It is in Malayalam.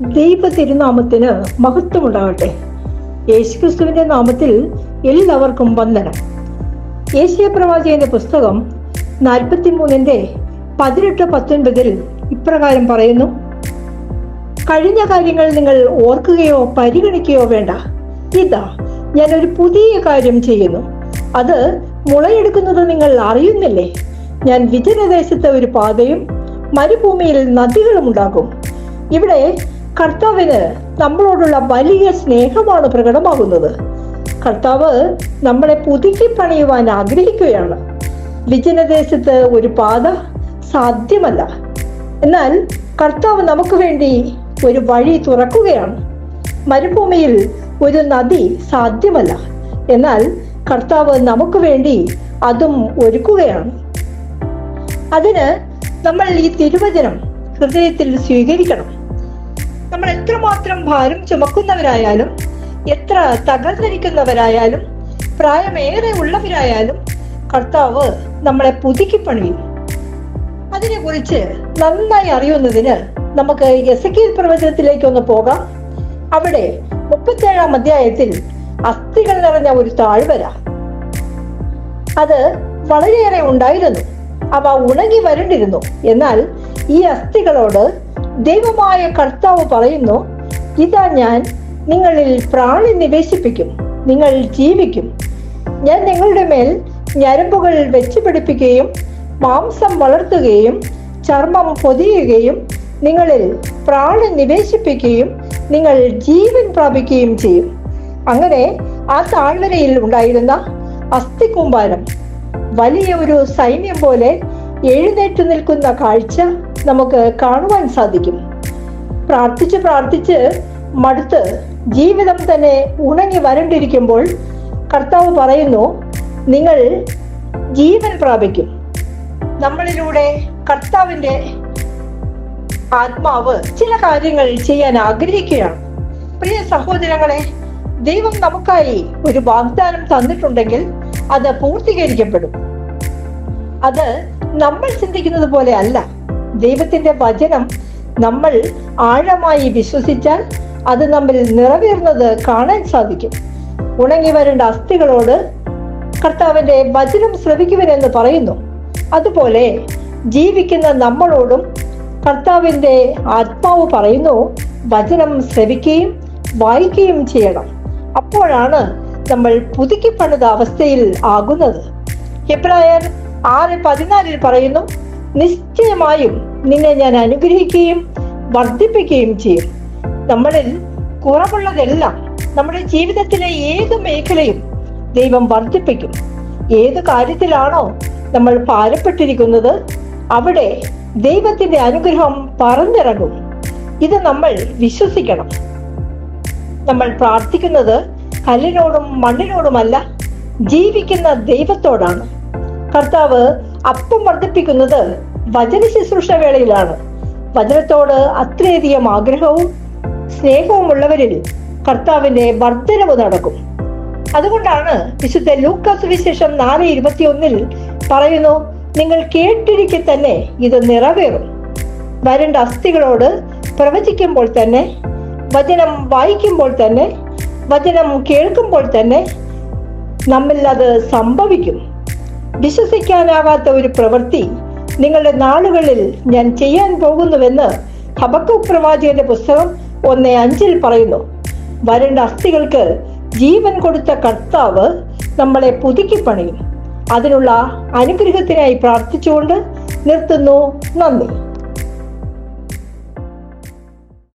ദൈവ തിരുനാമത്തിന് മഹത്വമുണ്ടാകട്ടെ. യേശുക്രിസ്തുവിന്റെ നാമത്തിൽ എല്ലാവർക്കും വന്ദനം. ഏഷ്യ പ്രവാചകന്റെ പുസ്തകം നാൽപ്പത്തി മൂന്നിന്റെ പതിനെട്ട് പത്തൊൻപതിൽ ഇപ്രകാരം പറയുന്നു. കഴിഞ്ഞ കാര്യങ്ങൾ നിങ്ങൾ ഓർക്കുകയോ പരിഗണിക്കുകയോ വേണ്ട. ഇതാ ഞാൻ ഒരു പുതിയ കാര്യം ചെയ്യുന്നു. അത് മുളയെടുക്കുന്നത് നിങ്ങൾ അറിയുന്നില്ലേ? ഞാൻ വിജനദേശത്ത് ഒരു പാതയും മരുഭൂമിയിൽ നദികളും ഉണ്ടാകും ഇവിടെ കർത്താവിന് നമ്മളോടുള്ള വലിയ സ്നേഹമാണ് പ്രകടമാകുന്നത്. കർത്താവ് നമ്മളെ പുതുക്കി പണിയുവാൻ ആഗ്രഹിക്കുകയാണ്. വിജനദേശത്ത് ഒരു പാത സാധ്യമല്ല. എന്നാൽ കർത്താവ് നമുക്ക് വേണ്ടി ഒരു വഴി തുറക്കുകയാണ്. മരുഭൂമിയിൽ ഒരു നദി സാധ്യമല്ല. എന്നാൽ കർത്താവ് നമുക്ക് വേണ്ടി അതും ഒരുക്കുകയാണ്. അതിന് നമ്മൾ ഈ തിരുവചനം ഹൃദയത്തിൽ സ്വീകരിക്കണം. നമ്മൾ എത്രമാത്രം ഭാരം ചുമക്കുന്നവരായാലും എത്ര തകർന്നിരിക്കുന്നവരായാലും പ്രായമേറെ ഉള്ളവരായാലും കർത്താവ് നമ്മളെ പുതുക്കി പണിയും അതിനെ കുറിച്ച് നന്നായി അറിയുന്നതിന് നമുക്ക് എസക്കീൽ പ്രവചനത്തിലേക്ക് ഒന്ന് പോകാം. അവിടെ മുപ്പത്തേഴാം അധ്യായത്തിൽ അസ്ഥികൾ നിറഞ്ഞ ഒരു താഴ്വര. അത് വളരെയേറെ ഉണ്ടായിരുന്നു. അവ ഉണങ്ങി വരണ്ടിരുന്നു. എന്നാൽ ഈ അസ്ഥികളോട് ദൈവമായ കർത്താവ് പറയുന്നു ഇതാ ഞാൻ നിങ്ങളിൽ പ്രാണി നിവേശിപ്പിക്കും നിങ്ങൾ ജീവിക്കും. ഞാൻ നിങ്ങളുടെ മേൽ ഞരമ്പുകൾ വെച്ച് പിടിപ്പിക്കുകയും മാംസം വളർത്തുകയും ചർമ്മം പൊതിയുകയും നിങ്ങളിൽ പ്രാണൻ നിവേശിപ്പിക്കുകയും നിങ്ങൾ ജീവൻ പ്രാപിക്കുകയും ചെയ്യും. അങ്ങനെ ആ താഴ്വരയിൽ ഉണ്ടായിരുന്ന അസ്ഥികൂമ്പാരം വലിയ ഒരു സൈന്യം പോലെ എഴുന്നേറ്റ് നിൽക്കുന്ന കാഴ്ച നമുക്ക് കാണുവാൻ സാധിക്കും. പ്രാർത്ഥിച്ച് പ്രാർത്ഥിച്ച് മടുത്ത് ജീവിതം തന്നെ ഉണങ്ങി വരണ്ടിരിക്കുമ്പോൾ കർത്താവ് പറയുന്നു നിങ്ങൾ ജീവൻ പ്രാപിക്കും. നമ്മളിലൂടെ കർത്താവിന്റെ ആത്മാവ് ചില കാര്യങ്ങൾ ചെയ്യാൻ ആഗ്രഹിക്കുകയാണ്. പ്രിയ സഹോദരങ്ങളെ ദൈവം നമുക്കായി ഒരു വാഗ്ദാനം തന്നിട്ടുണ്ടെങ്കിൽ അത് പൂർത്തീകരിക്കപ്പെടും. അത് നമ്മൾ ചിന്തിക്കുന്നത് പോലെ അല്ല. ദൈവത്തിന്റെ വചനം നമ്മൾ ആഴമായി വിശ്വസിച്ചാൽ അത് നമ്മിൽ നിറവേറുന്നത് കാണാൻ സാധിക്കും. ഉണങ്ങി വരേണ്ട അസ്ഥികളോട് കർത്താവിന്റെ വചനം ശ്രവിക്കുവനെന്ന് പറയുന്നു. അതുപോലെ ജീവിക്കുന്ന നമ്മളോടും കർത്താവിന്റെ ആത്മാവ് പറയുന്നു വചനം ശ്രവിക്കുകയും വായിക്കുകയും ചെയ്യണം. അപ്പോഴാണ് നമ്മൾ പുതുക്കി പണിത അവസ്ഥയിൽ ആകുന്നത്. എബ്രായർ ആറ് പതിനാലിൽ പറയുന്നു നിശ്ചയമായും നിന്നെ ഞാൻ അനുഗ്രഹിക്കുകയും വർദ്ധിപ്പിക്കുകയും ചെയ്യും. നമ്മളിൽ കുറവുള്ളതെല്ലാം നമ്മുടെ ജീവിതത്തിലെ ഏത് മേഖലയും ദൈവം വർദ്ധിപ്പിക്കും. ഏത് കാര്യത്തിലാണോ നമ്മൾ പാരപ്പെട്ടിരിക്കുന്നത് അവിടെ ദൈവത്തിന്റെ അനുഗ്രഹം പറഞ്ഞിറങ്ങും. ഇത് നമ്മൾ വിശ്വസിക്കണം. നമ്മൾ പ്രാർത്ഥിക്കുന്നത് കല്ലിനോടും മണ്ണിനോടുമല്ല ജീവിക്കുന്ന ദൈവത്തോടാണ്. കർത്താവ് അപ്പം വർദ്ധിപ്പിക്കുന്നത് വചന ശുശ്രൂഷ വേളയിലാണ്. വചനത്തോട് അത്രയധികം ആഗ്രഹവും സ്നേഹവും ഉള്ളവരിൽ കർത്താവിന്റെ വർധനവ് നടക്കും. അതുകൊണ്ടാണ് വിശുദ്ധ ലൂക്കാസ് സുവിശേഷം നാല് ഇരുപത്തിയൊന്നിൽ പറയുന്നു നിങ്ങൾ കേട്ടിരിക്കെ തന്നെ ഇത് നിറവേറും. വരണ്ട അസ്ഥികളോട് പ്രവചിക്കുമ്പോൾ തന്നെ വചനം വായിക്കുമ്പോൾ തന്നെ വചനം കേൾക്കുമ്പോൾ തന്നെ നമ്മിൽ അത് സംഭവിക്കും. വിശ്വസിക്കാനാകാത്ത ഒരു പ്രവൃത്തി നിങ്ങളുടെ നാളുകളിൽ ഞാൻ ചെയ്യാൻ പോകുന്നുവെന്ന് ഹബക്കു പ്രവാചകന്റെ പുസ്തകം ഒന്ന് അഞ്ചിൽ പറയുന്നു. വരണ്ട അസ്ഥികൾക്ക് ജീവൻ കൊടുത്ത കർത്താവ് നമ്മളെ പുതുക്കി പണിയും. അതിനുള്ള അനുഗ്രഹത്തിനായി പ്രാർത്ഥിച്ചുകൊണ്ട് നിർത്തുന്നു. നന്ദി.